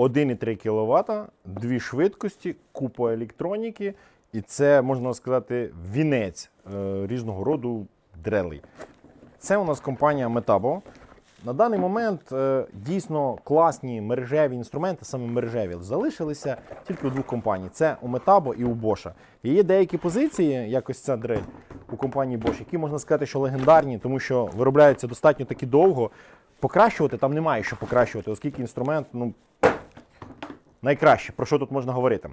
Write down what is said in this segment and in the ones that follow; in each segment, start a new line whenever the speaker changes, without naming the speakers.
1,3 кВт, дві швидкості, купа електроніки, і це, можна сказати, вінець е, різного роду дрелей. Це у нас компанія Metabo. На даний момент е, дійсно класні мережеві інструменти, саме мережеві, залишилися тільки у двох компаній: це у Metabo і у Bosch. І є деякі позиції, як ось ця дрель у компанії Bosch, які можна сказати, що легендарні, тому що виробляються достатньо таки довго. Покращувати там немає що покращувати, оскільки інструмент ну, Найкраще, про що тут можна говорити?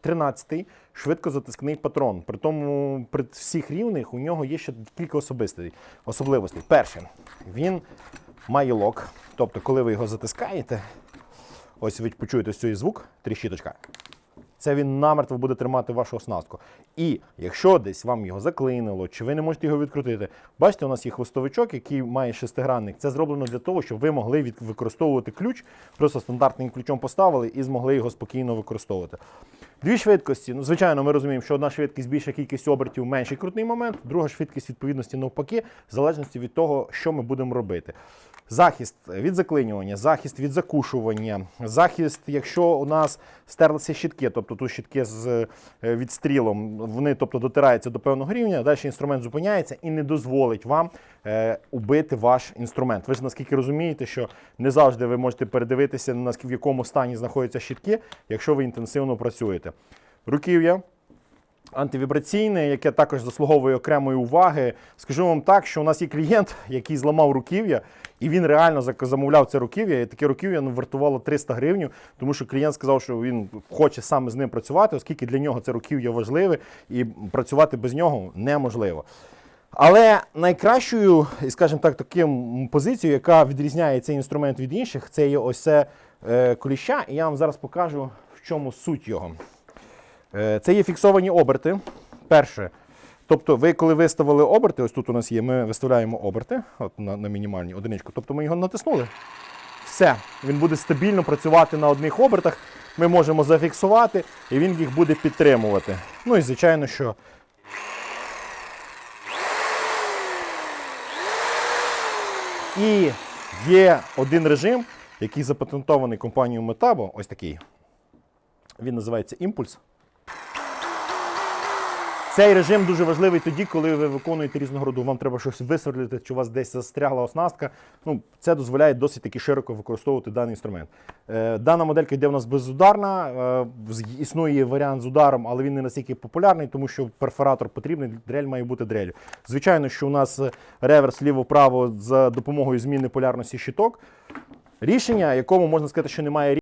Тринадцятий 13-й швидкозатискний патрон. При тому при всіх рівних у нього є ще кілька особливостей. Перше, він має лок. Тобто, коли ви його затискаєте, ось ви почуєте цей звук, тріщіточка. Це він намертво буде тримати вашу оснастку. І якщо десь вам його заклинило, чи ви не можете його відкрутити, бачите, у нас є хвостовичок, який має шестигранник. Це зроблено для того, щоб ви могли від- використовувати ключ, просто стандартним ключом поставили і змогли його спокійно використовувати. Дві швидкості. Ну, звичайно, ми розуміємо, що одна швидкість більша кількість обертів, менший крутний момент, друга швидкість відповідності навпаки, в залежності від того, що ми будемо робити. Захист від заклинювання, захист від закушування, захист, якщо у нас стерлися щітки, тобто тут щітки з е, відстрілом, вони тобто, дотираються до певного рівня, далі інструмент зупиняється і не дозволить вам е, убити ваш інструмент. Ви ж наскільки розумієте, що не завжди ви можете передивитися, в якому стані знаходяться щітки, якщо ви інтенсивно працюєте. Руків'я антивібраційне, яке також заслуговує окремої уваги. Скажу вам так, що у нас є клієнт, який зламав руків'я, і він реально замовляв це руків'я. І таке руків'я ну, вартувало 300 гривень, тому що клієнт сказав, що він хоче саме з ним працювати, оскільки для нього це руків'я важливе, і працювати без нього неможливо. Але найкращою, і скажімо так, таким позицією, яка відрізняє цей інструмент від інших, це є ось це е, коліща. І я вам зараз покажу, в чому суть його. Е, Це є фіксовані оберти. Перше. Тобто, ви коли виставили оберти, ось тут у нас є, ми виставляємо оберти от на, на мінімальні одиничку. Тобто ми його натиснули. Все, він буде стабільно працювати на одних обертах. Ми можемо зафіксувати, і він їх буде підтримувати. Ну і звичайно, що. І є один режим, який запатентований компанією Metabo, ось такий. Він називається імпульс. Цей режим дуже важливий тоді, коли ви виконуєте різного роду, вам треба щось висверлити, чи у вас десь застрягла оснастка. Ну, це дозволяє досить таки широко використовувати даний інструмент. Е, дана моделька йде у нас безударна, е, існує варіант з ударом, але він не настільки популярний, тому що перфоратор потрібний, дрель має бути дрелью. Звичайно, що у нас реверс ліво-право за допомогою зміни полярності щиток. Рішення, якому можна сказати, що немає